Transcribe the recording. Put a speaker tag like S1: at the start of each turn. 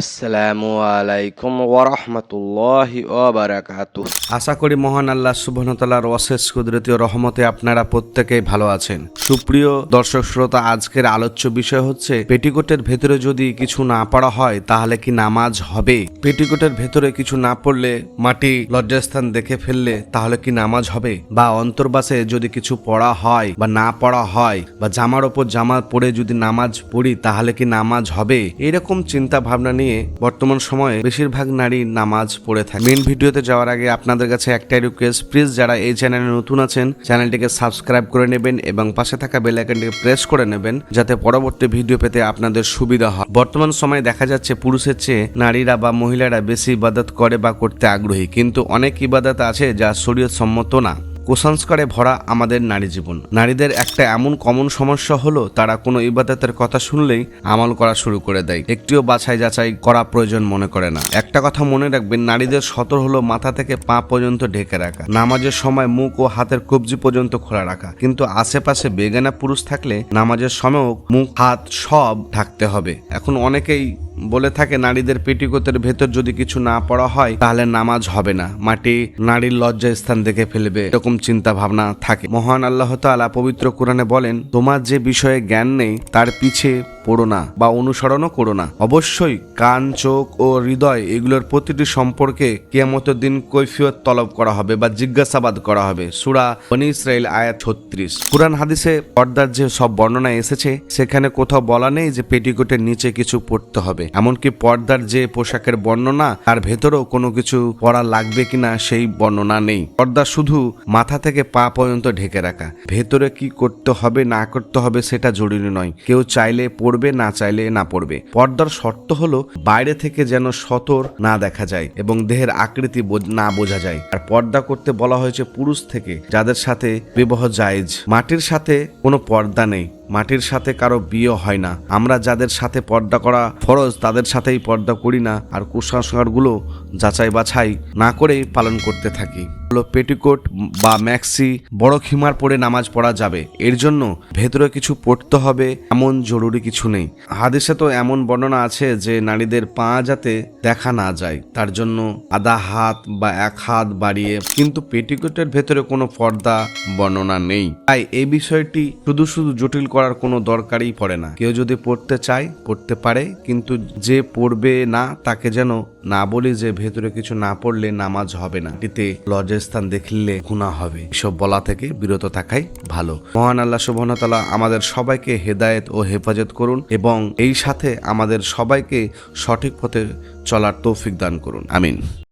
S1: আসসালামু আলাইকুম ওরহমতুল্লাহি ওবারাকাতু
S2: আশা করি মহান আল্লাহ সুবহানতালার অশেষ কুদরতি রহমতে আপনারা প্রত্যেকেই ভালো আছেন। সুপ্রিয় দর্শক শ্রোতা, আজকের আলোচ্য বিষয় হচ্ছে, পেটিকোটের ভেতরে যদি কিছু না পড়া হয়, তাহলে কি নামাজ হবে? পেটিকোটের ভেতরে কিছু না পড়লে, মাটি লজ্জাস্থান দেখে ফেললে, তাহলে কি নামাজ হবে? বা অন্তর্বাসে যদি কিছু পড়া হয় বা না পড়া হয়, বা জামার ওপর জামা পরে যদি নামাজ পড়ি, তাহলে কি নামাজ হবে? এরকম চিন্তা ভাবনা নিয়ে বর্তমান সময়ে বেশিরভাগ নারী নামাজ পড়ে থাকে। মেন ভিডিওতে যাওয়ার আগে আপনাদের কাছে একটাই রিকোয়েস্ট প্লিজ যারা এই চ্যানেলে নতুন আছেন চ্যানেলটিকে সাবস্ক্রাইব করে নেবেন এবং পাশে থাকা বেল আইকনটিকে প্রেস করে নেবেন, যাতে পরবর্তী ভিডিও পেতে আপনাদের সুবিধা হয়। বর্তমান সময়ে দেখা যাচ্ছে পুরুষের চেয়ে নারীরা বা মহিলারা বেশি ইবাদত করে বা করতে আগ্রহী। কিন্তু অনেক ইবাদত আছে যা শরীয়ত সম্মত না। কুসংস্কারে ভরা আমাদের নারী জীবন। নারীদের একটা এমন কমন সমস্যা হলো, তারা কোনো ইবাদতের কথা শুনলেই আমল করা শুরু করে দেয়। একটিও বাছাই যাচাই করা প্রয়োজন মনে করে না। একটা কথা মনে রাখবেন, নারীদের সতর হলো মাথা থেকে পা পর্যন্ত ঢেকে রাখা, নামাজের সময় মুখ ও হাতের কবজি পর্যন্ত খোলা রাখা। কিন্তু আশেপাশে বেগানা পুরুষ থাকলে নামাজের সময়ও মুখ, হাত সব ঢাকতে হবে। এখন অনেকেই বলে থাকে, নারীদের পেটিকোতের ভেতর যদি কিছু না পড়া হয়, তাহলে নামাজ হবে না। মাটি নারীর লজ্জা স্থান দেখে ফেলবে, এরকম চিন্তা ভাবনা থাকে। মহান আল্লাহ তালা পবিত্র কোরআনে বলেন, তোমার যে বিষয়ে জ্ঞান নেই, তার পিছে পড়ো না বা অনুসরণও করো না। অবশ্যই কান, চোখ ও হৃদয় এগুলোর প্রতিটি সম্পর্কে কিয়ামতের দিন কৈফিয়ত তলব করা হবে বা জিজ্ঞাসাবাদ করা হবে। সুরা বনি ইসরাইল আয়াত ছত্রিশ। কোরআন হাদিসে পর্দার যে সব বর্ণনা এসেছে, সেখানে কোথাও বলা নেই যে পেটিকোটের নিচে কিছু পড়তে হবে। এমনকি পর্দার যে পোশাকের বর্ণনা, তার ভেতরেও কোনো কিছু পরা লাগবে কিনা সেই বর্ণনা নেই। পর্দা শুধু মাথা থেকে পা পর্যন্ত ঢেকে রাখা। ভেতরে কি করতে হবে, না করতে হবে সেটা জরুরি নয়। কেউ চাইলে পড়বে, না চাইলে না পড়বে। পর্দার শর্ত হলো, বাইরে থেকে যেন সতর না দেখা যায় এবং দেহের আকৃতি না বোঝা যায়। আর পর্দা করতে বলা হয়েছে পুরুষ থেকে, যাদের সাথে বিবাহ জায়েজ। মাটির সাথে কোনো পর্দা নেই। মাটির সাথে কারও বিয়ে হয় না। আমরা যাদের সাথে পর্দা করা ফরজ, তাদের সাথেই পর্দা করি না আর কুসংস্কারগুলো যাচাই বাছাই না করেই পালন করতে থাকি। হলো পেটিকোট বা ম্যাক্সি, বড় খিমার পরে নামাজ পড়া যাবে। এর জন্য ভেতরে কিছু পড়তে হবে, এমন জরুরি কিছু নেই। হাদিসে তো এমন বর্ণনা আছে যে নারীদের পা যাতে দেখা না যায়, তার জন্য আধা হাত বা এক হাত বাড়িয়ে, কিন্তু পেটিকোটের ভেতরে কোনো পর্দা, বর্ণনা নেই। তাই এই বিষয়টি শুধু শুধু জটিল করার কোনো দরকারই পড়ে না। কেউ যদি পড়তে চায়, পড়তে পারে, কিন্তু যে পড়বে না, তাকে যেন না বলি যে ভেতরে কিছু না পড়লে নামাজ হবে না। এতে লজ্জার স্থান দেখলে গুণা হবে। এসব বলা থেকে বিরত থাকাই ভালো। মহান আল্লাহ সুবহানাহু আমাদের সবাইকে হেদায়েত ও হেফাজত করুন এবং এই সাথে আমাদের সবাইকে সঠিক পথে চলার তৌফিক দান করুন। আমিন।